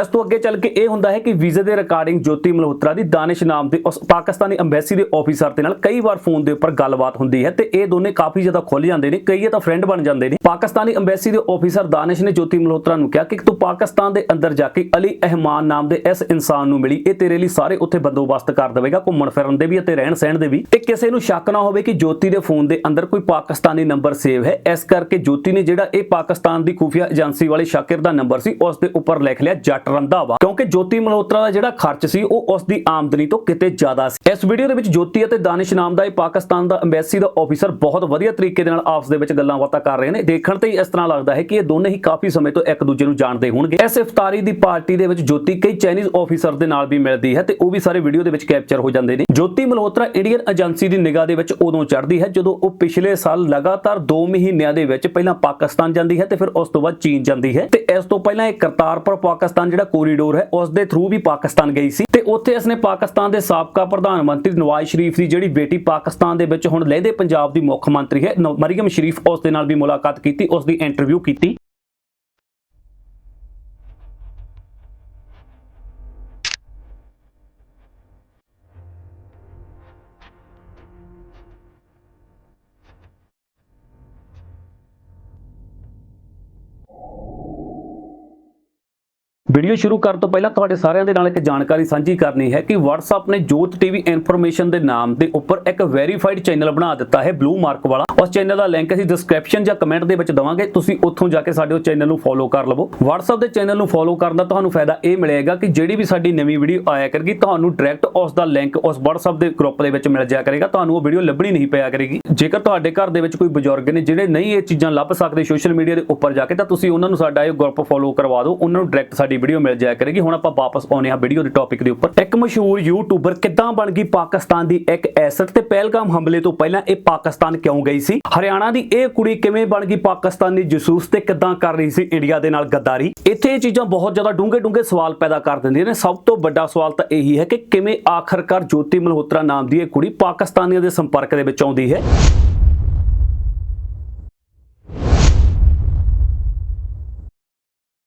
ਇਸ ਤੋਂ ਅੱਗੇ ਚੱਲ ਕੇ ਇਹ ਹੁੰਦਾ ਹੈ ਕਿ ਵੀਜ਼ੇ ਦੇ ਰਿਕਾਰਡਿੰਗ ਜੋਤੀ ਮਲਹੋਤਰਾ ਦੀ ਦਾਨਿਸ਼ ਨਾਮ ਦੇ ਉਸ ਪਾਕਿਸਤਾਨੀ ਐਮਬੈਸੀ ਦੇ ਆਫੀਸਰ ਦੇ ਨਾਲ ਕਈ ਵਾਰ ਫੋਨ ਦੇ ਉੱਪਰ ਗੱਲਬਾਤ ਹੁੰਦੀ ਹੈ ਤੇ ਇਹ ਦੋਨੇ ਕਾਫੀ ਜ਼ਿਆਦਾ ਖੁੱਲ ਜਾਂਦੇ ਨੇ, ਕਈ ਇਹ ਤਾਂ ਫਰੈਂਡ ਬਣ ਜਾਂਦੇ ਨੇ। ਪਾਕਿਸਤਾਨੀ ਐਮਬੈਸੀ ਦੇ ਆਫੀਸਰ ਦਾਨਿਸ਼ ਨੇ ਜੋਤੀ ਮਲਹੋਤਰਾ ਨੂੰ ਕਿਹਾ ਕਿ ਤੂੰ ਪਾਕਿਸਤਾਨ ਦੇ ਅੰਦਰ ਜਾ ਕੇ ਅਲੀ ਅਹਿਮਾਨ ਨਾਮ ਦੇ ਇਸ ਇਨਸਾਨ ਨੂੰ ਮਿਲੀ, ਇਹ ਤੇਰੇ ਲਈ ਸਾਰੇ ਉੱਥੇ ਬੰਦੋਬਸਤ ਕਰ ਦੇਵੇਗਾ, ਘੁੰਮਣ ਫਿਰਨ ਦੇ ਵੀ ਅਤੇ ਰਹਿਣ ਸਹਿਣ ਦੇ ਵੀ। ਤੇ ਕਿਸੇ ਨੂੰ ਸ਼ੱਕ ਨਾ ਹੋਵੇ ਕਿ ਜੋਤੀ ਦੇ ਫੋਨ ਦੇ ਅੰਦਰ ਕੋਈ ਪਾਕਿਸਤਾਨੀ ਨੰਬਰ ਸੇਵ ਹੈ। ਇਸ ਕਰਕੇ ਜੋਤੀ ਨੇ ਜਿਹੜਾ ਇਹ ਪਾਕਿਸਤਾਨ ਦੀ ਖੁਫੀਆ ਏਜੰਸੀ ਵਾਲੇ ਸ਼ਾਕਿਰ ਦਾ ਨੰਬਰ ਸੀ, ਉਸ ਦੇ ਉੱਪਰ ਲਿਖ ਲਿਆ, ਜੱਟ ਰੰਧਾਵਾ, ਕਿਉਂਕਿ ਜੋਤੀ ਮਲਹੋਤਰਾ ਦਾ ਜਿਹੜਾ ਖਰਚ ਸੀ, ਉਹ ਉਸ ਦੀ ਆਮਦਨੀ ਤੋਂ ਕਿਤੇ ਜ਼ਿਆਦਾ ਸੀ। ਇਸ ਵੀਡੀਓ ਦੇ ਵਿੱਚ ਜੋਤੀ ਅਤੇ ਦਾਨਿਸ਼ ਨਾਮ ਦਾ ਇਹ ਪਾਕਿਸਤਾਨ ਦਾ ਐਮਬੈਸੀ ਦਾ ਆਫੀਸਰ ਬਹੁਤ ਵਧੀਆ ਤਰੀਕੇ ਦੇ ਨਾਲ ਆਪਸ ਦੇ ਵਿੱਚ ਗੱਲਾਂ ਬਾਤਾਂ ਕਰ ਰਹੇ ਨੇ। ਦੇਖਣ ਤੇ ਇਸ ਤਰ੍ਹਾਂ ਲੱਗਦਾ ਹੈ ਕਿ ਇਹ ਦੋਨੇ ਹੀ ਕਾਫੀ ਸਮੇਂ ਤੋਂ ਇੱਕ ਦੂਜੇ ਨੂੰ ਜਾਣਦੇ ਹੋਣਗੇ। ਇਸ ਇਫਤਾਰੀ ਦੀ ਪਾਰਟੀ ਦੇ ਵਿੱਚ ਜੋਤੀ ਕਈ ਚਾਈਨੀਜ਼ ਆਫੀਸਰ ਦੇ ਨਾਲ ਵੀ ਮਿਲਦੀ ਹੈ ਤੇ ਉਹ ਵੀ ਸਾਰੇ ਵੀਡੀਓ ਦੇ ਵਿੱਚ ਕੈਪਚਰ ਹੋ ਜਾਂਦੇ ਨੇ। ਜੋਤੀ ਮਲਹੋਤਰਾ ਇੰਡੀਅਨ ਏਜੰਸੀ ਦੀ ਨਿਗਾਹ ਦੇ ਵਿੱਚ ਉਦੋਂ ਚੜਦੀ ਹੈ ਜਦੋਂ ਉਹ ਪਿਛਲੇ ਸਾਲ ਲਗਾਤਾਰ 2 ਮਹੀਨਿਆਂ ਦੇ ਵਿੱਚ ਪਹਿਲਾਂ ਪਾਕਿਸਤਾਨ ਜਾਂਦੀ ਹੈ ਤੇ ਫਿਰ ਉਸ ਤੋਂ ਬਾਅਦ ਚੀਨ ਜਾਂਦੀ ਹੈ ਤੇ ਇਸ ਤੋਂ ਪਹਿਲਾਂ ਇਹ ਕਰਤਾਰਪੁਰ ਪਾਕਿਸਤਾਨ ਜਿਹੜਾ ਕੋਰੀਡੋਰ ਹੈ ਉਸ ਦੇ ਥਰੂ ਵੀ ਪਾਕਿਸਤਾਨ ਗਈ ਸੀ ਤੇ ਉੱਥੇ ਇਸਨੇ ਪਾਕਿਸਤਾਨ ਦੇ ਸਾਬਕਾ ਪ੍ਰਧਾਨ ਮੰਤਰੀ ਨਵਾਜ਼ ਸ਼ਰੀਫ ਦੀ ਜਿਹੜੀ ਬੇਟੀ ਪਾਕਿਸਤਾਨ ਦੇ ਵਿੱਚ ਹੁਣ ਲਹਿੰਦੇ ਪੰਜਾਬ ਦੀ ਮੁੱਖ ਮੰਤਰੀ ਹੈ ਨ- ਮਰੀਮ ਸ਼ਰੀਫ ਉਸ ਦੇ ਨਾਲ ਵੀ ਮੁਲਾਕਾਤ ਕੀਤੀ ਉਸ ਦੀ ਇੰਟਰਵਿਊ ਕੀਤੀ। ਵੀਡੀਓ ਸ਼ੁਰੂ ਕਰਨ ਤੋਂ ਪਹਿਲਾਂ ਤੁਹਾਡੇ ਸਾਰਿਆਂ ਦੇ ਨਾਲ ਇੱਕ ਜਾਣਕਾਰੀ ਸਾਂਝੀ ਕਰਨੀ ਹੈ ਕਿ WhatsApp ਨੇ ਜੋਤ ਟੀਵੀ ਇਨਫੋਰਮੇਸ਼ਨ ਦੇ ਨਾਮ ਦੇ ਉੱਪਰ ਇੱਕ ਵੈਰੀਫਾਈਡ ਚੈਨਲ ਬਣਾ ਦਿੱਤਾ ਹੈ ਬਲੂ ਮਾਰਕ ਵਾਲਾ। ਉਸ ਚੈਨਲ ਦਾ ਲਿੰਕ ਅਸੀਂ ਡਿਸਕ੍ਰਿਪਸ਼ਨ ਜਾਂ ਕਮੈਂਟ ਦੇ ਵਿੱਚ ਦਵਾਂਗੇ। ਤੁਸੀਂ ਉੱਥੋਂ ਜਾ ਕੇ ਸਾਡੇ ਉਹ ਚੈਨਲ ਨੂੰ ਫੋਲੋ ਕਰ ਲਵੋ। WhatsApp ਦੇ ਚੈਨਲ ਨੂੰ ਫੋਲੋ ਕਰਨ ਦਾ ਤੁਹਾਨੂੰ ਫਾਇਦਾ ਇਹ ਮਿਲੇਗਾ ਕਿ ਜਿਹੜੀ ਵੀ ਸਾਡੀ ਨਵੀਂ ਵੀਡੀਓ ਆਇਆ ਕਰੇਗੀ, ਤੁਹਾਨੂੰ ਡਾਇਰੈਕਟ ਉਸ ਦਾ ਲਿੰਕ ਉਸ WhatsApp ਦੇ ਗਰੁੱਪ ਦੇ ਵਿੱਚ ਮਿਲ ਜਾਇਆ ਕਰੇਗਾ। ਤੁਹਾਨੂੰ ਉਹ ਵੀਡੀਓ ਲੱਭਣੀ ਨਹੀਂ ਪਿਆ ਕਰੇਗੀ। ਜੇਕਰ ਤੁਹਾਡੇ ਘਰ ਦੇ ਵਿੱਚ ਕੋਈ ਬਜ਼ੁਰਗ ਨੇ ਜਿਹੜੇ ਨਹੀਂ ਇਹ ਚੀਜ਼ਾਂ ਲੱਭ ਸਕਦੇ ਸੋਸ਼ਲ ਮੀਡੀਆ ਦੇ ਉੱਪਰ ਜਾ ਕੇ, ਤਾਂ ਤੁਸੀਂ ਉਹਨਾਂ ਨੂੰ ਸਾਡਾ ਇਹ ਗਰੁੱਪ ਫੋਲੋ ਕਰਵਾ ਦਿਓ। ਉਹਨਾਂ ਨੂੰ ਡਾਇਰੈਕਟ ਸਾਡੀ ਵੀਡੀਓ ਮਿਲ ਜਾਇਆ ਕਰੇਗੀ। ਹੁਣ ਆਪਾਂ ਵਾਪਸ ਆਉਨੇ ਆ ਵੀਡੀਓ ਦੇ ਟੌਪਿਕ ਦੇ ਉੱਪਰ। ਇੱਕ ਮਸ਼ਹੂਰ ਯੂਟਿਊਬਰ ਕਿੱਦਾਂ ਬਣ ਗਈ ਪਾਕਿਸਤਾਨ ਦੀ ਇੱਕ ਐਸਟ ਤੇ ਪਹਿਲਗਾਮ ਹਮਲੇ ਤੋਂ ਪਹਿਲਾਂ ਇਹ ਪਾਕਿਸਤਾਨ ਕਿਉਂ ਗਈ ਸੀ? ਹਰਿਆਣਾ ਦੀ ਇਹ ਕੁੜੀ ਕਿਵੇਂ ਬਣ ਗਈ? ਪਾਕਿਸਤਾਨੀ ਜਸੂਸ ਤੇ ਕਿੱਦਾਂ ਕਰ ਰਹੀ ਸੀ? ਇੰਡੀਆ ਦੇ ਨਾਲ ਗੱਦਾਰੀ। ਇੱਥੇ ਇਹ ਚੀਜ਼ਾਂ ਬਹੁਤ ਜ਼ਿਆਦਾ ਡੂੰਘੇ ਡੂੰਘੇ ਸਵਾਲ ਪੈਦਾ ਕਰ ਦਿੰਦੀਆਂ ਨੇ। ਸਭ ਤੋਂ ਵੱਡਾ ਸਵਾਲ ਤਾਂ ਇਹੀ ਹੈ ਕਿ ਕਿਵੇਂ ਆਖਰਕਾਰ ਜੋਤੀ ਮਲਹੋਤਰਾ ਨਾਮ ਦੀ ਇਹ ਕੁੜੀ ਪਾਕਿਸਤਾਨੀਆਂ ਦੇ ਸੰਪਰਕ ਦੇ ਵਿੱਚ ਆਉਂਦੀ ਹੈ?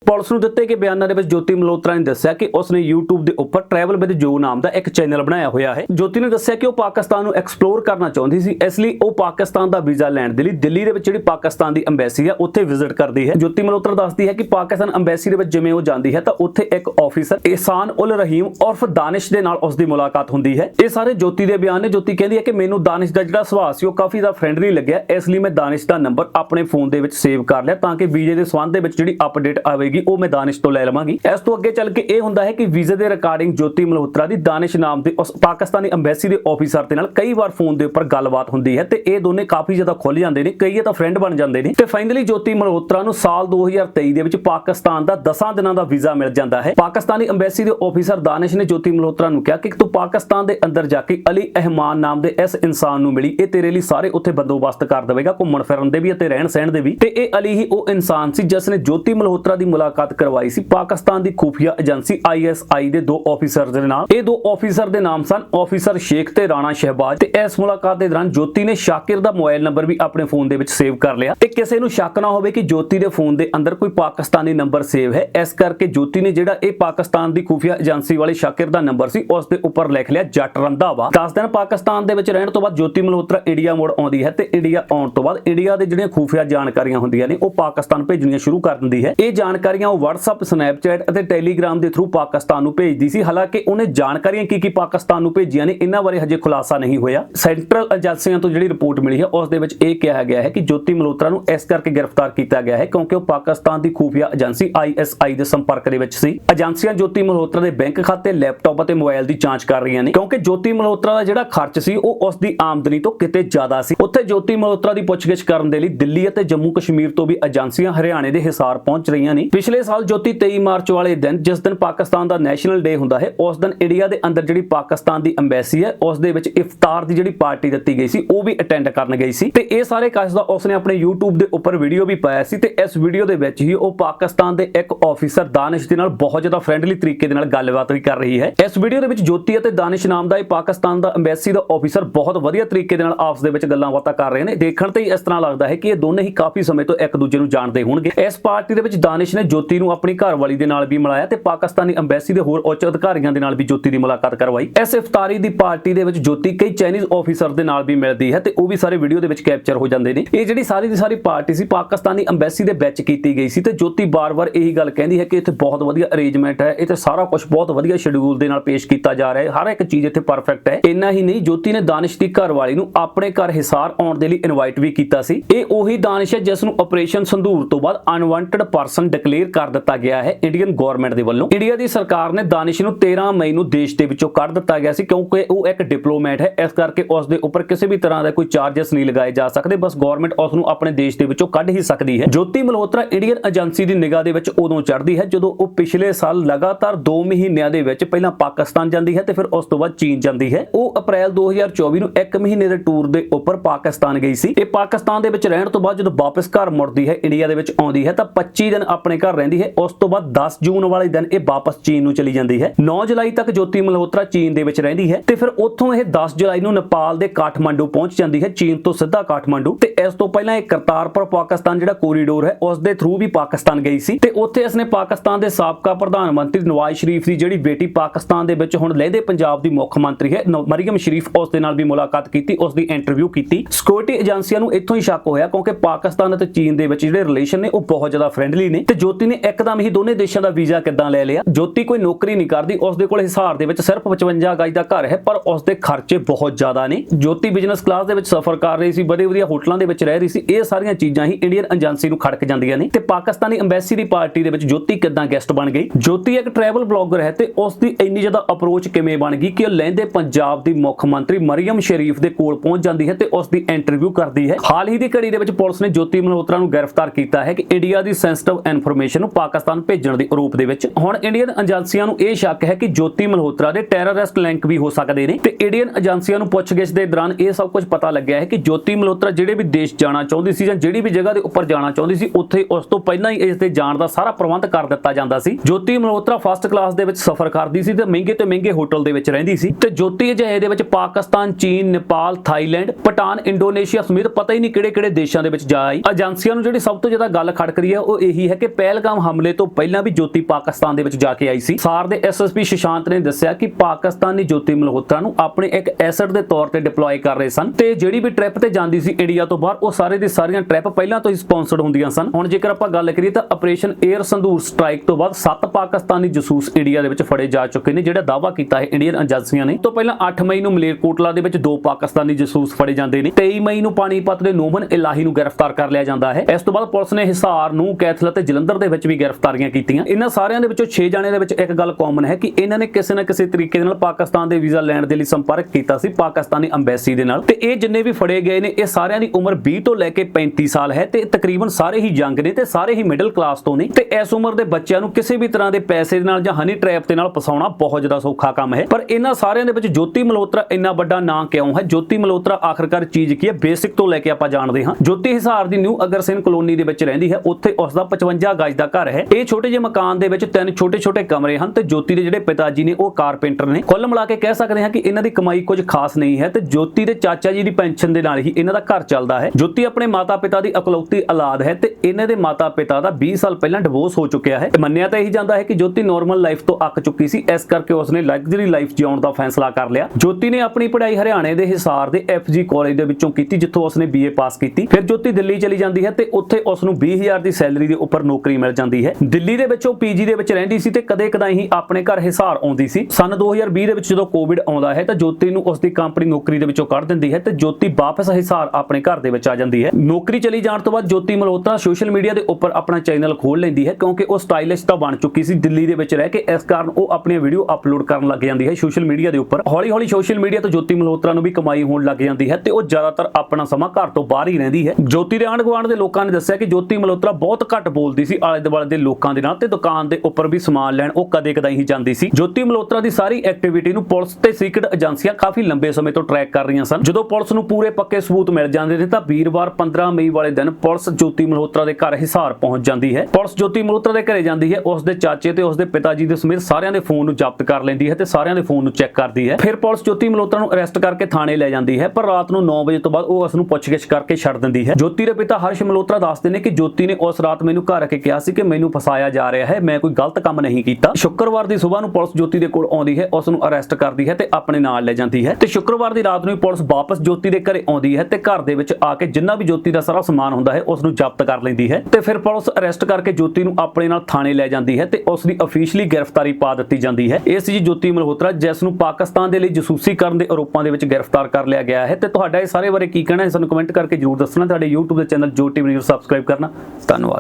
ਪੁਲਿਸ ਨੂੰ ਦਿੱਤੇ ਗਏ ਬਿਆਨਾਂ ਦੇ ਵਿੱਚ ਜੋਤੀ ਮਲਹੋਤਰਾ ਨੇ ਦੱਸਿਆ ਕਿ ਉਸਨੇ YouTube ਦੇ ਉੱਪਰ ਟਰੈਵਲ ਵਿਦ ਜੋ ਨਾਮ ਦਾ ਇੱਕ ਚੈਨਲ ਬਣਾਇਆ ਹੋਇਆ ਹੈ। ਜੋਤੀ ਨੇ ਦੱਸਿਆ ਕਿ ਉਹ ਪਾਕਿਸਤਾਨ ਨੂੰ ਐਕਸਪਲੋਰ ਕਰਨਾ ਚਾਹੁੰਦੀ ਸੀ, ਇਸ ਲਈ ਉਹ ਪਾਕਿਸਤਾਨ ਦਾ ਵੀਜ਼ਾ ਲੈਣ ਦੇ ਲਈ ਦਿੱਲੀ ਦੇ ਵਿੱਚ ਜਿਹੜੀ ਪਾਕਿਸਤਾਨ ਦੀ ਐਮਬੈਸੀ ਹੈ ਉੱਥੇ ਵਿਜ਼ਿਟ ਕਰਦੀ ਹੈ। ਜੋਤੀ ਮਲਹੋਤਰਾ ਦੱਸਦੀ ਹੈ ਕਿ ਪਾਕਿਸਤਾਨ ਐਮਬੈਸੀ ਦੇ ਵਿੱਚ ਜਿਵੇਂ ਉਹ ਜਾਂਦੀ ਹੈ, ਤਾਂ ਉੱਥੇ ਇੱਕ ਆਫੀਸਰ ਇਹਸਾਨ ਉਲ ਰਹੀਮ ਉਰਫ ਦਾਨਿਸ਼ ਦੇ ਨਾਲ ਉਸ ਦੀ ਮੁਲਾਕਾਤ ਹੁੰਦੀ ਹੈ। ਇਹ ਸਾਰੇ ਜੋਤੀ ਦੇ ਬਿਆਨ ਨੇ। ਜੋਤੀ ਕਹਿੰਦੀ ਹੈ ਕਿ ਮੈਨੂੰ ਦਾਨਿਸ਼ ਦਾ ਜਿਹੜਾ ਸੁਭਾਅ ਸੀ, ਉਹ ਕਾਫੀ ਜ਼ਿਆਦਾ ਫ੍ਰੈਂਡਲੀ ਲੱਗਿਆ, ਇਸ ਲਈ ਮੈਂ ਦਾਨਿਸ਼ ਦਾ ਨੰਬਰ ਆਪਣੇ ਫੋਨ ਦੇ ਵਿੱਚ ਸੇਵ ਕਰ ਲਿਆ, ਤਾਂ ਕਿ ਵੀਜ਼ੇ ਦੇ ਸੰਬੰਧ ਦੇ ਵਿੱਚ ਜਿਹੜੀ ਅਪਡੇਟ ਆਵੇਗੀ ਉਹ ਮੈਂ ਦਾਨਿਸ਼ ਤੋਂ ਲੈ ਲਵਾਂਗੀ। ਇਸ ਤੋਂ ਅੱਗੇ ਚੱਲ ਕੇ ਇਹ ਹੁੰਦਾ ਹੈ ਕਿ ਵੀਜ਼ੇ ਦੇ ਰਿਕਾਰਡਿੰਗ ਜੋਤੀ ਮਲਹੋਤਰਾ ਦੀ ਦਾਨਿਸ਼ ਨਾਮ ਦੇ ਉਸ ਪਾਕਿਸਤਾਨੀ ਐਮਬੈਸੀ ਦੇ ਆਫੀਸਰ ਦੇ ਨਾਲ ਕਈ ਵਾਰ ਫੋਨ ਦੇ ਉੱਪਰ ਗੱਲਬਾਤ ਹੁੰਦੀ ਹੈ ਤੇ ਇਹ ਦੋਨੇ ਕਾਫੀ ਜ਼ਿਆਦਾ ਖੁੱਲ ਜਾਂਦੇ ਨੇ, ਕਈ ਤਾਂ ਫਰੈਂਡ ਬਣ ਜਾਂਦੇ ਨੇ। ਤੇ ਫਾਈਨਲੀ ਜੋਤੀ ਮਲਹੋਤਰਾ ਨੂੰ ਸਾਲ 2023 ਦੇ ਵਿੱਚ ਪਾਕਿਸਤਾਨ ਦਾ 10 ਦਿਨਾਂ ਦਾ ਵੀਜ਼ਾ ਮਿਲ ਜਾਂਦਾ ਹੈ। ਪਾਕਿਸਤਾਨੀ ਐਮਬੈਸੀ ਦੇ ਆਫੀਸਰ ਦਾਨਿਸ਼ ਨੇ ਜੋਤੀ ਮਲਹੋਤਰਾ ਨੂੰ ਕਿਹਾ ਕਿ ਤੂੰ ਪਾਕਿਸਤਾਨ ਦੇ ਅੰਦਰ ਜਾ ਕੇ ਅਲੀ ਅਹਿਮਾਨ ਨਾਮ ਦੇ ਇਸ ਇਨਸਾਨ ਨੂੰ ਮਿਲੀ, ਇਹ ਤੇਰੇ ਲਈ ਸਾਰੇ ਉੱਥੇ ਬੰਦੋਬਸਤ ਕਰ ਦੇਵੇਗਾ, ਘੁੰਮਣ ਫਿਰਨ ਦੇ ਵੀ ਅਤੇ ਰਹਿਣ ਸਹਿਣ ਦੇ ਵੀ। ਤੇ ਇਹ ਅਲੀ ਹੀ ਉਹ ਇਨਸਾਨ ਸੀ ਜਿਸ ਨੇ ਜੋਤੀ ਮਲਹੋਤਰਾ ਦੀ ਮੁਲਾਕਾਤ ਕਰਵਾਈ ਸੀ। ਪਾਕਿਸਤਾਨ ਦੀ ਖੁਫੀਆ ਏਜੰਸੀ ਆਈਐਸਆਈ ਦੇ ਦੋ ਆਫੀਸਰ ਦੇ ਨਾਲ। ਇਹ ਦੋ ਆਫੀਸਰ ਦੇ ਨਾਮ ਸਨ, ਆਫੀਸਰ ਸ਼ੇਖ ਤੇ ਰਾਣਾ ਸ਼ਹਿਬਾਜ਼। ਤੇ ਇਸ ਮੁਲਾਕਾਤ ਦੇ ਦੌਰਾਨ ਜੋਤੀ ਨੇ ਸ਼ਾਕਿਰ ਦਾ ਮੋਬਾਈਲ ਨੰਬਰ ਵੀ ਆਪਣੇ ਫੋਨ ਦੇ ਵਿੱਚ ਸੇਵ ਕਰ ਲਿਆ। ਤੇ ਕਿਸੇ ਨੂੰ ਸ਼ੱਕ ਨਾ ਹੋਵੇ ਕਿ ਜੋਤੀ ਦੇ ਫੋਨ ਦੇ ਅੰਦਰ ਕੋਈ ਪਾਕਿਸਤਾਨੀ ਨੰਬਰ ਸੇਵ ਹੈ। ਇਸ ਕਰਕੇ ਜੋਤੀ ਨੇ ਜਿਹੜਾ ਇਹ ਪਾਕਿਸਤਾਨ ਦੀ ਖੂਫੀਆ ਏਜੰਸੀ ਵਾਲੇ ਸ਼ਾਕਿਰ ਦਾ ਨੰਬਰ ਸੀ, ਉਸ ਦੇ ਉੱਪਰ ਲਿਖ ਲਿਆ, ਜੱਟ ਰੰਧਾਵਾ। 10 ਦਿਨ ਪਾਕਿਸਤਾਨ ਦੇ ਵਿੱਚ ਰਹਿਣ ਤੋਂ ਬਾਅਦ ਜੋਤੀ ਮਲਹੋਤਰਾ ਇੰਡੀਆ ਮੋੜ ਆਉਂਦੀ ਹੈ ਤੇ ਇੰਡੀਆ ਆਉਣ ਤੋਂ ਬਾਅਦ ਇੰਡੀਆ ਦੇ ਜਿਹੜੀਆਂ ਖੁਫੀਆ ਜਾਣਕਾਰੀਆਂ ਹੁੰਦੀਆਂ ਨੇ, ਉਹ ਪਾਕਿਸਤਾਨ ਭੇਜਣੀਆਂ ਸ਼ੁਰੂ ਕਰ ਦਿੰਦੀ ਹੈ। ਇਹ ਜਾਣਕਾਰੀ ਜਾਣਕਾਰੀਆਂ ਉਹ WhatsApp, Snapchat ਅਤੇ Telegram ਦੇ ਥਰੂ ਪਾਕਿਸਤਾਨ ਨੂੰ ਭੇਜਦੀ ਸੀ। ਹਾਲਾਂਕਿ ਉਹਨੇ ਜਾਣਕਾਰੀਆਂ ਕੀ ਕੀ ਪਾਕਿਸਤਾਨ ਨੂੰ ਭੇਜੀਆਂ ਨੇ, ਇਹਨਾਂ ਬਾਰੇ ਹਜੇ ਖੁਲਾਸਾ ਨਹੀਂ ਹੋਇਆ। ਸੈਂਟਰਲ ਏਜੰਸੀਆਂ ਤੋਂ ਜਿਹੜੀ ਰਿਪੋਰਟ ਮਿਲੀ ਹੈ, ਉਸ ਦੇ ਵਿੱਚ ਇਹ ਕਿਹਾ ਗਿਆ ਹੈ ਕਿ ਜੋਤੀ ਮਲਹੋਤਰਾ ਨੂੰ ਇਸ ਕਰਕੇ ਗ੍ਰਿਫਤਾਰ ਕੀਤਾ ਗਿਆ ਹੈ ਕਿਉਂਕਿ ਉਹ ਪਾਕਿਸਤਾਨ ਦੀ ਖੂਫੀਆ ਏਜੰਸੀ ISI ਦੇ ਸੰਪਰਕ ਦੇ ਵਿੱਚ ਸੀ। ਏਜੰਸੀਆਂ ਜੋਤੀ ਮਲਹੋਤਰਾ ਦੇ ਬੈਂਕ ਖਾਤੇ ਲੈਪਟਾਪ ਅਤੇ ਮੋਬਾਈਲ ਦੀ ਜਾਂਚ ਕਰ ਰਹੀਆਂ ਨੇ ਕਿਉਂਕਿ ਜੋਤੀ ਮਲਹੋਤਰਾ ਦਾ ਜਿਹੜਾ ਖਰਚ ਸੀ, ਉਹ ਉਸ ਦੀ ਆਮਦਨੀ ਤੋਂ ਕਿਤੇ ਜ਼ਿਆਦਾ ਸੀ। ਉੱਥੇ ਜੋਤੀ ਮਲਹੋਤਰਾ ਦੀ ਪੁੱਛਗਿੱਛ ਕਰਨ ਦੇ ਲਈ ਦਿੱਲੀ ਅਤੇ ਜੰਮੂ ਕਸ਼ਮੀਰ ਤੋਂ ਵੀ ਏਜੰਸੀਆਂ ਹਰਿਆਣੇ ਦੇ ਹਿਸਾਰ ਪਹੁੰਚ ਰਹੀਆਂ ਨੇ। ਪਿਛਲੇ ਸਾਲ ਜੋਤੀ 23 ਮਾਰਚ ਵਾਲੇ ਦਿਨ ਜਿਸ ਦਿਨ ਪਾਕਿਸਤਾਨ ਦਾ ਨੈਸ਼ਨਲ ਡੇ ਹੁੰਦਾ ਹੈ, ਉਸ ਦਿਨ ਇੰਡੀਆ ਦੇ ਅੰਦਰ ਜਿਹੜੀ ਪਾਕਿਸਤਾਨ ਦੀ ਐਮਬੈਸੀ ਹੈ, ਉਸ ਦੇ ਵਿੱਚ ਇਫਤਾਰ ਦੀ ਜਿਹੜੀ ਪਾਰਟੀ ਦਿੱਤੀ ਗਈ ਸੀ, ਉਹ ਵੀ ਅਟੈਂਡ ਕਰਨ ਗਈ ਸੀ। ਤੇ ਇਹ ਸਾਰੇ ਕਾਸ ਉਸਨੇ ਆਪਣੇ YouTube ਦੇ ਉੱਪਰ ਵੀਡੀਓ ਵੀ ਪਾਇਆ ਸੀ ਤੇ ਇਸ ਵੀਡੀਓ ਦੇ ਵਿੱਚ ਹੀ ਉਹ ਪਾਕਿਸਤਾਨ ਦੇ ਇੱਕ ਆਫੀਸਰ ਦਾਨਿਸ਼ ਦੇ ਨਾਲ ਬਹੁਤ ਜ਼ਿਆਦਾ ਫ੍ਰੈਂਡਲੀ ਤਰੀਕੇ ਦੇ ਨਾਲ ਗੱਲਬਾਤ ਵੀ ਕਰ ਰਹੀ ਹੈ। ਇਸ ਵੀਡੀਓ ਦੇ ਵਿੱਚ ਜੋਤੀ ਅਤੇ ਦਾਨਿਸ਼ ਨਾਮ ਦਾ ਇਹ ਪਾਕਿਸਤਾਨ ਦਾ ਐਮਬੈਸੀ ਦਾ ਆਫੀਸਰ ਬਹੁਤ ਵਧੀਆ ਤਰੀਕੇ ਦੇ ਨਾਲ ਆਪਸ ਦੇ ਵਿੱਚ ਗੱਲਾਂ ਬਾਤਾਂ ਕਰ ਰਹੇ ਨੇ। ਦੇਖਣ ਤੇ ਹੀ ਇਸ ਤਰ੍ਹਾਂ ਲੱਗਦਾ ਹੈ ਕਿ ਇਹ ਦੋਨੇ ਹੀ ਕਾਫੀ ਸਮੇਂ ਤੋਂ ਇੱਕ ਦੂਜੇ ਨੂੰ ਜਾਣਦੇ ਹੋਣਗੇ। ਇਸ ਪਾਰਟੀ ਦੇ ਵਿੱਚ ਦਾਨਿਸ਼ ਨੇ ਜੋਤੀ ਨੂੰ ਆਪਣੀ ਘਰਵਾਲੀ ਦੇ ਨਾਲ ਵੀ ਮਿਲਾਇਆ ਤੇ ਪਾਕਿਸਤਾਨੀ ਅੰਬੈਸੀ ਦੇ ਹੋਰ ਉੱਚ ਅਧਿਕਾਰੀਆਂ ਦੇ ਨਾਲ ਵੀ ਜੋਤੀ ਦੀ ਮੁਲਾਕਾਤ ਕਰਵਾਈ। ਇਸ ਇਫਤਾਰੀ ਦੀ ਪਾਰਟੀ ਦੇ ਵਿੱਚ ਜੋਤੀ ਕਈ ਚਾਈਨੀਜ਼ ਆਫੀਸਰ ਦੇ ਨਾਲ ਵੀ ਮਿਲਦੀ ਹੈ ਤੇ ਉਹ ਵੀ ਸਾਰੇ ਵੀਡੀਓ ਦੇ ਵਿੱਚ ਕੈਪਚਰ ਹੋ ਜਾਂਦੇ ਨੇ। ਇਹ ਜਿਹੜੀ ਸਾਰੀ ਦੀ ਸਾਰੀ ਪਾਰਟੀ ਸੀ, ਪਾਕਿਸਤਾਨੀ ਅੰਬੈਸੀ ਦੇ ਵਿੱਚ ਕੀਤੀ ਗਈ ਸੀ ਤੇ ਜੋਤੀ ਬਾਰ-ਬਾਰ ਇਹੀ ਗੱਲ ਕਹਿੰਦੀ ਹੈ ਕਿ ਇੱਥੇ ਬਹੁਤ ਵਧੀਆ ਅਰੇਂਜਮੈਂਟ ਹੈ, ਇੱਥੇ ਸਾਰਾ ਕੁਝ ਬਹੁਤ ਵਧੀਆ ਸ਼ਡਿਊਲ ਦੇ ਨਾਲ ਪੇਸ਼ ਕੀਤਾ ਜਾ ਰਿਹਾ ਹੈ, ਹਰ ਇੱਕ ਚੀਜ਼ ਇੱਥੇ ਪਰਫੈਕਟ ਹੈ। ਇੰਨਾ ਹੀ ਨਹੀਂ, ਜੋਤੀ ਨੇ ਦਾਨਿਸ਼ ਦੀ ਘਰਵਾਲੀ ਨੂੰ ਆਪਣੇ ਘਰ ਹਿਸਾਰ ਆਉਣ ਦੇ ਲਈ ਇਨਵਾਈਟ ਵੀ ਕੀਤਾ ਸੀ। ਇਹ ਉਹੀ ਦਾਨਿਸ਼ ਹੈ ਜਿਸ ਨੂੰ ਆਪਰੇਸ਼ਨ ਸੰਧੂਰ ਤੋਂ ਬਾਅਦ ਅਨਵਾਂਟਡ ਪਰਸਨ ਡਿਕਲੇਅਰ ਕਰ ਦਿੱਤਾ ਗਿਆ ਹੈ ਇੰਡੀਅਨ ਗਵਰਨਮੈਂਟ ਦੇ ਵੱਲੋਂ। ਇੰਡੀਆ ਦੀ ਸਰਕਾਰ ਨੇ ਦਾਨਿਸ਼ ਨੂੰ 13 ਮਈ ਨੂੰ ਦੇਸ਼ ਦੇ ਵਿੱਚੋਂ ਕੱਢ ਦਿੱਤਾ ਗਿਆ ਸੀ ਕਿਉਂਕਿ ਉਹ ਇੱਕ ਡਿਪਲੋਮੈਟ ਹੈ। ਇਸ ਕਰਕੇ ਉਸ ਦੇ ਉੱਪਰ ਕਿਸੇ ਵੀ ਤਰ੍ਹਾਂ ਦਾ ਕੋਈ ਚਾਰजेस ਨਹੀਂ ਲਗਾਏ ਜਾ ਸਕਦੇ। ਬਸ ਗਵਰਨਮੈਂਟ ਉਸ ਨੂੰ ਆਪਣੇ ਦੇਸ਼ ਦੇ ਵਿੱਚੋਂ ਕੱਢ ਹੀ ਸਕਦੀ ਹੈ। ਜੋਤੀ ਮਲਹੋਤਰਾ ਇੰਡੀਅਨ ਏਜੰਸੀ ਦੀ ਨਿਗਾਹ ਦੇ ਵਿੱਚ ਉਦੋਂ ਚੜ੍ਹਦੀ ਹੈ ਜਦੋਂ ਉਹ ਪਿਛਲੇ ਸਾਲ ਲਗਾਤਾਰ 2 ਮਹੀਨਿਆਂ ਦੇ ਵਿੱਚ ਪਹਿਲਾਂ ਪਾਕਿਸਤਾਨ ਜਾਂਦੀ ਹੈ ਤੇ ਫਿਰ ਉਸ ਤੋਂ ਬਾਅਦ ਚੀਨ ਜਾਂਦੀ ਹੈ। ਉਹ ਅਪ੍ਰੈਲ 2024 ਨੂੰ 1 ਮਹੀਨੇ ਦੇ ਟੂਰ ਦੇ ਉੱਪਰ ਪਾਕਿਸਤਾਨ ਗਈ ਸੀ। ਇਹ ਪਾਕਿਸਤਾਨ ਦੇ ਵਿੱਚ ਰਹਿਣ ਤੋਂ ਬਾਅਦ ਜਦੋਂ ਵਾਪਸ ਘਰ ਮੁੜਦੀ ਹੈ ਇੰਡੀਆ ਦੇ ਵਿੱਚ ਆਉਂਦੀ ਹੈ ਤਾਂ 25 ਦਿਨ ਆਪਣੇ ਘਰ ਰਹਿੰਦੀ ਹੈ। ਉਸ ਤੋਂ ਬਾਅਦ 10 ਜੂਨ ਵਾਲੇ ਦਿਨ ਇਹ ਵਾਪਸ ਚੀਨ ਨੂੰ ਚਲੀ ਜਾਂਦੀ ਹੈ। 9 ਜੁਲਾਈ ਤੱਕ ਜੋਤੀ ਮਲਹੋਤਰਾ ਚੀਨ ਦੇ ਵਿੱਚ ਰਹਿੰਦੀ ਹੈ ਤੇ ਫਿਰ ਉੱਥੋਂ ਇਹ 10 ਜੁਲਾਈ ਨੂੰ ਨੇਪਾਲ ਦੇ ਕਾਠਮੰਡੂ ਪਹੁੰਚ ਜਾਂਦੀ ਹੈ। ਚੀਨ ਤੋਂ ਸਿੱਧਾ ਕਾਠਮੰਡੂ ਤੇ ਇਸ ਤੋਂ ਪਹਿਲਾਂ ਇਹ ਕਰਤਾਰਪੁਰ, ਪਾਕਿਸਤਾਨ ਜਿਹੜਾ ਕੋਰੀਡੋਰ ਹੈ, ਉਸ ਦੇ ਥਰੂ ਵੀ ਪਾਕਿਸਤਾਨ ਗਈ ਸੀ। ਤੇ ਉੱਥੇ ਇਸਨੇ ਪਾਕਿਸਤਾਨ ਦੇ ਸਾਬਕਾ ਪ੍ਰਧਾਨ ਮੰਤਰੀ ਨਵਾਜ਼ ਸ਼ਰੀਫ ਦੀ ਜਿਹੜੀ ਬੇਟੀ ਪਾਕਿਸਤਾਨ ਦੇ ਵਿੱਚ ਹੁਣ ਲਹਿੰਦੇ ਪੰਜਾਬ ਦੀ ਮੁੱਖ ਮੰਤਰੀ ਹੈ ਨ- ਮਰੀਮ ਸ਼ਰੀਫ, ਉਸ ਦੇ ਨਾਲ ਵੀ ਮੁਲਾਕਾਤ ਕੀਤੀ, ਉਸ ਦੀ ਇੰਟਰਵਿਊ ਕੀਤੀ। ਸਿਕਿਉਰਿਟੀ ਏਜੰਸੀਆਂ ਨੂੰ ਇੱਥੋਂ ਹੀ ਸ਼ੱਕ ਹੋਇਆ ਕਿਉਂਕਿ ਪਾਕਿਸਤਾਨ ਅਤੇ ਚੀਨ ਦੇ ਵਿੱਚ ਜਿਹੜੇ ਰਿਲੇਸ਼ਨ ਨੇ ਉਹ ਬਹੁਤ ਜ਼ਿਆਦਾ ਫ੍ਰੈਂਡਲੀ ਨੇ। ਤੇ ਜੋਤੀ ਨੇ ਇੱਕਦਮ ਹੀ ਦੋਨੇ ਦੇਸ਼ਾਂ ਦਾ ਵੀਜ਼ਾ ਕਿੱਦਾਂ ਲੈ ਲਿਆ? ਜੋਤੀ ਕੋਈ ਨੌਕਰੀ ਨਹੀਂ ਕਰਦੀ ਉਸ ਦੇ ਕੋਲ ਹਿਸਾਰ ਦੇ ਵਿੱਚ ਸਿਰਫ 55 ਗਜ ਦਾ ਘਰ ਹੈ, ਪਰ ਉਸ ਦੇ ਖਰਚੇ ਬਹੁਤ ਜ਼ਿਆਦਾ ਨੇ। ਜੋਤੀ ਬਿਜ਼ਨਸ ਕਲਾਸ ਦੇ ਵਿੱਚ ਸਫ਼ਰ ਕਰ ਰਹੀ ਸੀ, ਬੜੇ ਵਧੀਆ ਹੋਟਲਾਂ ਦੇ ਵਿੱਚ ਰਹਿ ਰਹੀ ਸੀ। ਇਹ ਸਾਰੀਆਂ ਚੀਜ਼ਾਂ ਹੀ ਇੰਡੀਅਨ ਏਜੰਸੀ ਨੂੰ ਖੜਕ ਜਾਂਦੀਆਂ ਨੇ। ਤੇ ਪਾਕਿਸਤਾਨੀ ਐਮਬੈਸੀ ਦੀ ਪਾਰਟੀ ਦੇ ਵਿੱਚ ਜੋਤੀ ਕਿੱਦਾਂ ਗੈਸਟ ਬਣ ਗਈ? ਜੋਤੀ ਇੱਕ ਟਰੈਵਲ ਬਲੌਗਰ ਹੈ ਤੇ ਉਸ ਦੀ ਇੰਨੀ ਜ਼ਿਆਦਾ ਅਪਰੋਚ ਕਿਵੇਂ ਬਣ ਗਈ ਕਿ ਉਹ ਲਹਿੰਦੇ ਪੰਜਾਬ ਦੀ ਮੁੱਖ ਮੰਤਰੀ ਮਰੀਮ ਸ਼ਰੀਫ ਦੇ ਕੋਲ ਪਹੁੰਚ ਜਾਂਦੀ ਹੈ ਤੇ ਉਸ ਦੀ ਇੰਟਰਵਿਊ ਕਰਦੀ ਹੈ। ਹਾਲ ਹੀ ਦੀ ਘੜੀ ਦੇ ਵਿੱਚ ਪੁਲਿਸ ਨੇ ਜੋਤੀ ਮਲਹੋਤਰਾ ਨੂੰ ਗ੍ਰਿਫਤਾਰ ਕੀਤਾ ਹੈ ਕਿ ਇੰਡੀਆ ਦੀ ਸੈਂਸਿਟਿਵ ਇਨਫੋਰਮੇਸ਼ਨ ਨੂੰ ਪਾਕਿਸਤਾਨ ਭੇਜਣ ਦੇ ਆਰੋਪ ਦੇ ਵਿੱਚ। ਹੁਣ ਇੰਡੀਅਨ ਏਜੰਸੀਆਂ ਨੂੰ ਇਹ ਸ਼ੱਕ ਹੈ ਕਿ ਜੋਤੀ ਮਲਹੋਤਰਾ ਦੇ ਟੈਰਰਿਸਟ ਲਿੰਕ ਵੀ ਹੋ ਸਕਦੇ ਨੇ। ਤੇ ਇੰਡੀਅਨ ਏਜੰਸੀਆਂ ਨੂੰ ਪੁੱਛਗਿੱਛ ਦੇ ਦੌਰਾਨ ਇਹ ਸਭ ਕੁਝ ਪਤਾ ਲੱਗਿਆ ਹੈ ਕਿ ਜੋਤੀ ਮਲਹੋਤਰਾ ਜਿਹੜੇ ਵੀ ਦੇਸ਼ ਜਾਣਾ ਚਾਹੁੰਦੀ ਸੀ ਜਾਂ ਜਿਹੜੀ ਵੀ ਜਗ੍ਹਾ ਦੇ ਉੱਪਰ ਜਾਣਾ ਚਾਹੁੰਦੀ ਸੀ, ਉੱਥੇ ਉਸ ਤੋਂ ਪਹਿਲਾਂ ਹੀ ਇਸ ਦੇ ਜਾਣ ਦਾ ਸਾਰਾ ਪ੍ਰਬੰਧ ਕਰ ਦਿੱਤਾ ਜਾਂਦਾ ਸੀ। ਜੋਤੀ ਮਲਹੋਤਰਾ ਫਸਟ ਕਲਾਸ ਦੇ ਵਿੱਚ ਸਫ਼ਰ ਕਰਦੀ ਸੀ ਤੇ ਮਹਿੰਗੇ ਤੋਂ ਮਹਿੰਗੇ ਹੋਟਲ ਦੇ ਵਿੱਚ ਰਹਿੰਦੀ ਸੀ। ਤੇ ਜੋਤੀ ਅਜਿਹੇ ਦੇ ਵਿੱਚ ਪਾਕਿਸਤਾਨ, ਚੀਨ, ਨੇਪਾਲ, ਥਾਈਲੈਂਡ ਪਟਾਨ ਇੰਡੋਨੇਸ਼ੀਆ ਸਮੇਤ ਪਤਾ ਹੀ ਨਹੀਂ ਕਿਹੜੇ-ਕਿਹੜੇ ਦੇਸ਼ਾਂ ਦੇ ਵਿੱਚ ਜਾ ਆਈ। ਏਜੰਸੀਆਂ ਨੂੰ ਜਿਹੜੀ ਸਭ ਤੋਂ ਜ਼ਿਆਦਾ ਗੱਲ ਖੜਕਦੀ ਹੈ, ਉਹ ਇਹੀ ਹੈ ਕਿ ਪਹਿਲਗਾਮ ਹਮਲੇ ਤੋਂ ਪਹਿਲਾਂ ਵੀ ਜੋਤੀ ਪਾਕਿਸਤਾਨ ਦੇ ਵਿੱਚ ਜਾ ਕੇ ਆਈ ਸੀ। ਸਾਰ ਦੇ ਐਸਐਸਪੀ ਸ਼ਸ਼ਾਂਤ ਨੇ ਦੱਸਿਆ ਕਿ ਪਾਕਿਸਤਾਨੀ ਜੋਤੀ ਮਲਹੋਤਰਾ ਨੂੰ ਆਪਣੇ ਇੱਕ ਐਸੈਟ ਦੇ ਤੌਰ ਤੇ ਡਿਪਲੋਏ ਕਰ ਰਹੇ ਸਨ ਤੇ ਜਿਹੜੀ ਵੀ ਟ੍ਰਿਪ ਤੇ ਜਾਂਦੀ ਸੀ ਇੰਡੀਆ ਤੋਂ ਬਾਹਰ, ਉਹ ਸਾਰੇ ਦੀ ਸਾਰੀਆਂ ਟ੍ਰਿਪ ਪਹਿਲਾਂ ਤੋਂ ਹੀ ਸਪਾਂਸਰਡ ਹੁੰਦੀਆਂ ਸਨ। ਹੁਣ ਜੇਕਰ ਆਪਾਂ ਗੱਲ ਕਰੀਏ ਤਾਂ ਆਪਰੇਸ਼ਨ 에ਅਰ ਸੰਦੂਰ ਸਟ੍ਰਾਈਕ ਤੋਂ ਬਾਅਦ 7 ਪਾਕਿਸਤਾਨੀ ਜਸੂਸ ਇੰਡੀਆ ਦੇ ਵਿੱਚ ਫੜੇ ਜਾ ਚੁੱਕੇ ਨੇ, ਜਿਹੜਾ ਦਾਅਵਾ ਕੀਤਾ ਹੈ ਇੰਡੀਅਨ ਏਜੰਸੀਆਂ ਨੇ। ਤੋਂ ਪਹਿਲਾਂ 8 ਮਈ ਨੂੰ ਮਲੇਰਕੋਟਲਾ ਦੇ ਵਿੱਚ ਦੋ ਪਾਕਿਸਤਾਨੀ ਜਸੂਸ ਫੜੇ ਜਾਂਦੇ ਨੇ। 23 ਮਈ ਨੂੰ ਪਾਣੀਪਤ ਦੇ ਨੋਮਨ ਇਲਾਹੀ ਨੂੰ ਗ੍ਰਿਫਤਾਰ ਕਰ ਲਿਆ ਜਾਂਦਾ ਹੈ। ਇਸ ਤੋਂ ਬਾਅਦ ਪੁਲਿਸ ਨੇ ਹਿਸਾਰ ਨੂੰ ਕੈਥਲ ਅਤੇ ਜਲੰਧਰ ਦੇ ਵਿੱਚ ਵੀ ਗ੍ਰਿਫਤਾਰੀਆਂ ਕੀਤੀਆਂ। ਇਹਨਾਂ ਸਾਰਿਆਂ ਦੇ ਵਿੱਚੋਂ 6 ਜਣਿਆਂ ਦੇ ਵਿੱਚ ਇੱਕ ਗੱਲ ਕਾਮਨ ਹੈ ਕਿ ਇਹਨਾਂ ਨੇ ਕਿਸੇ ਨਾ ਕਿਸੇ ਤਰੀਕੇ ਨਾਲ ਪਾਕਿਸਤਾਨ ਦੇ ਵੀਜ਼ਾ ਲੈਣ ਦੇ ਲਈ ਸੰਪਰਕ ਕੀਤਾ ਸੀ ਪਾਕਿਸਤਾਨੀ ਅੰਬੈਸੀ ਦੇ ਨਾਲ। ਤੇ ਇਹ ਜਿੰਨੇ ਵੀ ਫੜੇ ਗਏ ਨੇ, ਇਹ ਸਾਰਿਆਂ ਦੀ ਉਮਰ 20 ਤੋਂ ਲੈ ਕੇ 35 ਸਾਲ ਹੈ ਤੇ ਤਕਰੀਬਨ ਸਾਰੇ ਹੀ ਯੰਗ ਨੇ ਤੇ ਸਾਰੇ ਹੀ ਮਿਡਲ ਕਲਾਸ ਤੋਂ ਨੇ। ਤੇ ਇਸ ਉਮਰ ਦੇ ਬੱਚਿਆਂ ਨੂੰ ਕਿਸੇ ਵੀ ਤਰ੍ਹਾਂ ਦੇ ਪੈਸੇ ਦੇ ਨਾਲ ਜਾਂ ਹਨੀ ਟ੍ਰੈਪ ਦੇ ਨਾਲ ਫਸਾਉਣਾ ਬਹੁਤ ਜ਼ਿਆਦਾ ਸੌਖਾ ਕੰਮ ਹੈ। ਪਰ ਇਹਨਾਂ ਸਾਰਿਆਂ ਦੇ ਵਿੱਚ ਜੋਤੀ ਮਲੋਤਰਾ ਇੰਨਾ ਵੱਡਾ ਨਾਂ ਕਿਉਂ ਹੈ? ਜੋਤੀ ਮਲਹੋਤਰਾ ਆਖਰਕਾਰ ਚੀਜ਼ ਕੀ ਹੈ? ਬੇਸਿਕ ਤੋਂ ਲੈ ਕੇ ਆਪਾਂ ਜਾਣਦੇ ਹਾਂ। ਜੋਤੀ ਹਿਸਾਰ ਦੀ ਨਿਊ ਅਗਰਸੈਨ ਕਲੋਨੀ ਦੇ ਵਿੱਚ ਰਹਿੰਦੀ ਹੈ। ਉੱਥੇ ਉਸ ਦਾ 55 ਗਜ ਦਾ ਘਰ ਹੈ। ਇਹ ਛੋਟੇ ਜਿਹੇ ਮਕਾਨ ਦੇ ਵਿੱਚ ਤਿੰਨ ਛੋਟੇ-ਛੋਟੇ ਕਮਰੇ ਹਨ ਤੇ ਜੋਤੀ ਦੇ ਜਿਹੜੇ ਪਿਤਾ ਜੀ ਨੇ ਉਹ ਕਾਰਪੈਂਟਰ ਨੇ। ਕੁੱਲ ਮਿਲਾ ਕੇ ਕਹਿ ਸਕਦੇ ਹਾਂ ਕਿ ਇਹਨਾਂ ਦੀ ਕਮਾਈ ਕੁਝ ਖਾਸ ਨਹੀਂ ਹੈ ਤੇ ਜੋਤੀ ਦੇ ਚਾਚਾ ਜੀ ਦੀ ਪੈਨਸ਼ਨ ਦੇ ਨਾਲ ਹੀ ਇਹਨਾਂ ਦਾ ਘਰ ਚੱਲਦਾ ਹੈ। ਜੋਤੀ ਆਪਣੇ ਮਾਤਾ-ਪਿਤਾ ਦੀ ਇਕਲੌਤੀ ਔਲਾਦ ਹੈ ਤੇ ਇਹਨਾਂ ਦੇ ਮਾਤਾ-ਪਿਤਾ ਦਾ 20 ਸਾਲ ਪਹਿਲਾਂ ਡਿਵੋਰਸ ਹੋ ਚੁੱਕਿਆ ਹੈ। ਮੰਨਿਆ ਤਾਂ ਇਹੀ ਜਾਂਦਾ ਹੈ ਕਿ ਜੋਤੀ ਨਾਰਮਲ ਲਾਈਫ ਤੋਂ ਅੱਕ ਚੁੱਕੀ ਸੀ, ਇਸ ਕਰਕੇ ਉਸਨੇ ਲਗਜ਼ਰੀ ਲਾਈਫ ਜਿਉਣ ਦਾ ਫੈਸਲਾ ਕਰ ਲਿਆ। ਜੋਤੀ ਨੇ ਆਪਣੀ ਪੜ੍ਹਾਈ ਹਰਿਆਣੇ ਦੇ ਹਿਸਾਰ ਦੇ ਐਫਜੀ ਕਾਲਜ ਦੇ ਵਿੱਚੋਂ ਕੀਤੀ, ਜਿੱਥੋਂ ਉਸਨੇ ਬੀਏ ਪਾਸ ਕੀਤੀ। ਫਿਰ ਜੋਤੀ ਦਿੱਲੀ ਚਲੀ ਜਾਂਦੀ ਹੈ ਤੇ ਉੱਥੇ ਉਸ ਨੂੰ 20000 ਦੀ ਸੈਲਰੀ ਦੇ ਉੱਪਰ ਨੌਕਰੀ ਮਿਲ ਜਾਂਦੀ ਹੈ। ਦਿੱਲੀ ਦੇ ਵਿੱਚ ਉਹ ਪੀਜੀ ਦੇ ਵਿੱਚ ਰਹਿੰਦੀ ਸੀ ਤੇ ਕਦੇ-ਕਦਾਈ ਹੀ ਆਪਣੇ ਘਰ ਹਿਸਾਰ ਆਉਂਦੀ ਸੀ। ਸਨ 2020 ਦੇ ਵਿੱਚ ਜਦੋਂ ਕੋਵਿਡ ਆਉਂਦਾ ਹੈ ਤਾਂ ਜੋਤੀ ਨੂੰ ਉਸ ਦੀ ਕੰਪਨੀ ਨੌਕਰੀ ਦੇ ਵਿੱਚੋਂ ਕੱਢ ਦਿੰਦੀ ਹੈ ਤੇ ਜੋਤੀ ਵਾਪਸ ਹਿਸਾਰ ਆਪਣੇ ਘਰ ਦੇ ਵਿੱਚ ਆ ਜਾਂਦੀ ਹੈ। ਨੌਕਰੀ ਚਲੀ ਜਾਣ ਤੋਂ ਬਾਅਦ ਜੋਤੀ ਮਲਹੋਤਰਾ ਸੋਸ਼ਲ ਮੀਡੀਆ ਦੇ ਉੱਪਰ ਆਪਣਾ ਚੈਨਲ ਖੋਲ ਲੈਂਦੀ ਹੈ ਕਿਉਂਕਿ ਉਹ ਸਟਾਈਲਿਸ਼ ਤਾਂ ਬਣ ਚੁੱਕੀ ਸੀ। ਦਿੱਲੀ ਦੇ ਵਿੱਚ ਰਹਿ ਕੇ ਇਸ ਕਾਰਨ ਉਹ ਆਪਣੀਆਂ ਵੀਡੀਓ ਅਪਲੋਡ ਕਰਨ ਲੱਗ ਜਾਂਦੀ ਹੈ ਸੋਸ਼ਲ ਮੀਡੀਆ ਦੇ ਉੱਪਰ। ਹੌਲੀ-ਹੌਲੀ ਸੋਸ਼ਲ ਮੀਡੀਆ ਤੋਂ ਜੋਤੀ ਮਲਹੋਤਰਾ ਨੂੰ ਵੀ ਕਮਾਈ ਹੋਣ ਲੱਗ ਜਾਂਦੀ ਹੈ ਤੇ ਉਹ ਜ਼ਿਆਦਾਤਰ ਆਪਣਾ ਸਮਾਂ ਘਰ ਤੋਂ ਬਾਹਰ ਹੀ ਰਹਿੰਦੀ ਹੈ। ਜੋਤੀ ਦੇ ਆਂਢ ਗੁਆਂਢ ਦੇ ਲੋਕਾਂ ਨੇ ਦੱਸਿਆ ਕਿ ਜੋਤੀ ਮਲਹੋਤਰਾ ਬਹੁਤ ਘੱਟ ਬੋਲਦੀ ਸੀ। ਆਲੇ ਦੁਆਲੇ ਦੇ ਲੋਕਾਂ ਦੇ ਨਾਲ ਤੇ ਦੁਕਾਨ ਦੇ ਉੱਪਰ ਵੀ ਸਮਾਨ ਲੈਣ ਉਹ ਕਦੇ-ਕਦਾਈ ਹੀ ਜਾਂਦੀ ਸੀ। ਜੋਤੀ ਮਲਹੋਤਰਾ ਦੀ ਸਾਰੀ ਐਕਟੀਵਿਟੀ ਨੂੰ ਪੁਲਿਸ ਤੇ ਸੀਕ੍ਰੀਟ ਏਜੰਸੀਆਂ ਕਾਫੀ ਲੰਬੇ ਸਮੇਂ ਤੋਂ ਟਰੈਕ ਕਰ ਰਹੀਆਂ ਸਨ। ਜਦੋਂ ਪੁਲਿਸ ਨੂੰ ਪੂਰੇ ਪੱਕੇ ਸਬੂਤ ਮਿਲ ਜਾਂਦੇ ਨੇ ਤਾਂ ਵੀਰਵਾਰ 15 ਮਈ ਵਾਲੇ ਦਿਨ ਪੁਲਿਸ ਜੋਤੀ ਮਲਹੋਤਰਾ ਦੇ ਘਰ ਹਿਸਾਰ ਪਹੁੰਚ ਜਾਂਦੀ ਹੈ। ਪੁਲਿਸ ਜੋਤੀ ਮਲੋਤਰਾ ਦੇ ਘਰੇ ਜਾਂਦੀ ਹੈ। ਉਸ ਦੇ ਚਾਚੇ ਤੇ ਉਸ ਦੇ ਪਿਤਾ ਜੀ ਦੇ ਸਮੇਤ ਸਾਰਿਆਂ ਦੇ ਫੋਨ ਨੂੰ ਜ਼ਬਤ ਕਰ ਲੈਂਦੀ ਹੈ ਤੇ ਸਾਰਿਆਂ ਦੇ ਫੋਨ ਨੂੰ ਚੈੱਕ ਕਰਦੀ ਹੈ। ਫਿਰ ਪੁਲਿਸ ਜੋਤੀ ਮਲਹੋਤਰਾ ਨੂੰ ਅਰੈਸਟ ਕਰਕੇ ਥਾਣੇ ਲੈ ਜਾਂਦੀ ਹੈ ਪਰ ਰਾਤ ਨੂੰ 9 ਵਜੇ ਤੋਂ ਬਾਅਦ ਉਹ ਉਸ ਨੂੰ ਪੁੱਛਗਿੱਛ ਕਰਕੇ ਛੱਡ ਦਿੰਦੀ ਹੈ। ਜੋਤੀ ਦੇ ਪਿਤਾ ਹਰਸ਼ ਮਲੋਤਰਾ ਦੱਸਦੇ ਨੇ ਕਿ ਜੋਤੀ ਨੇ ਉਸ ਰਾਤ ਮੈਨੂੰ ਘਰ ਆ ਕੇ ਕਿਹਾ ਸੀ ਕਿ ਮੈਨੂੰ ਫਸਾਇਆ ਜਾ ਰਿਹਾ ਹੈ, ਮੈਂ ਕੋਈ ਗਲਤ ਕੰਮ ਨਹੀਂ ਕੀਤਾ। ਸ਼ੁੱਕਰਵਾਰ ਦੀ ਸਵੇਰ ਨੂੰ ਪੁਲਿਸ ਜੋਤੀ ਦੇ ਕੋਲ ਆਉਂਦੀ ਹੈ, ਉਸ ਨੂੰ ਅਰੈਸਟ ਕਰਦੀ ਹੈ ਤੇ ਆਪਣੇ ਨਾਲ ਲੈ ਜਾਂਦੀ ਹੈ। ਤੇ ਸ਼ੁੱਕਰਵਾਰ ਦੀ ਰਾਤ ਨੂੰ ਪੁਲਿਸ ਵਾਪਸ ਜੋਤੀ ਦੇ ਘਰੇ ਆਉਂਦੀ ਹੈ ਤੇ ਘਰ ਦੇ ਵਿੱਚ ਆ ਕੇ ਜਿੰਨਾ ਵੀ ਜੋਤੀ ਦਾ ਸਾਰਾ ਸਮਾਨ ਹੁੰਦਾ ਹੈ, ਉਸ ਨੂੰ ਜ਼ਬਤ ਕਰ ਲੈਂਦੀ ਹੈ। ਤੇ ਫਿਰ ਪੁਲਿਸ ਅਰੈਸਟ ਕਰਕੇ ਜੋਤੀ ਨੂੰ ਆਪਣੇ ਨਾਲ ਥਾਣੇ ਲੈ ਜਾਂਦੀ ਹੈ ਤੇ ਉਸ ਦੀ ਅਫੀਸ਼ੀਅਲੀ ਗ੍ਰਿਫਤਾਰੀ ਪਾ ਦਿੱਤੀ ਜਾਂਦੀ ਹੈ। ਇਹ ਸੀ ਜੀ ਜੋਤੀ ਮਲਹੋਤਰਾ, ਜਿਸ ਨੂੰ ਪਾਕਿਸਤਾਨ ਦੇ ਲਈ ਜਸੂਸੀ ਕਰਨ ਦੇ ਆਰੋਪਾਂ ਦੇ ਵਿੱਚ ਗ੍ਰਿਫਤਾਰ ਕਰ ਲਿਆ ਗਿਆ ਹੈ। ਤੇ ਤੁਹਾਡਾ ਇਹ ਸਾਰੇ ਬਾਰੇ ਕੀ ਕਹਿਣਾ ਹੈ, ਸਾਨੂੰ ਕਮੈਂਟ ਕਰਕੇ ਜਰੂਰ ਦੱਸਣਾ। ਤੁਹਾਡੇ YouTube ਦੇ ਚੈਨਲ ਜੋ ਟੀਵੀ ਨਿਊਜ਼ ਸਬਸਕ੍ਰਾਈਬ ਕਰਨਾ। ਧੰਨਵਾਦ।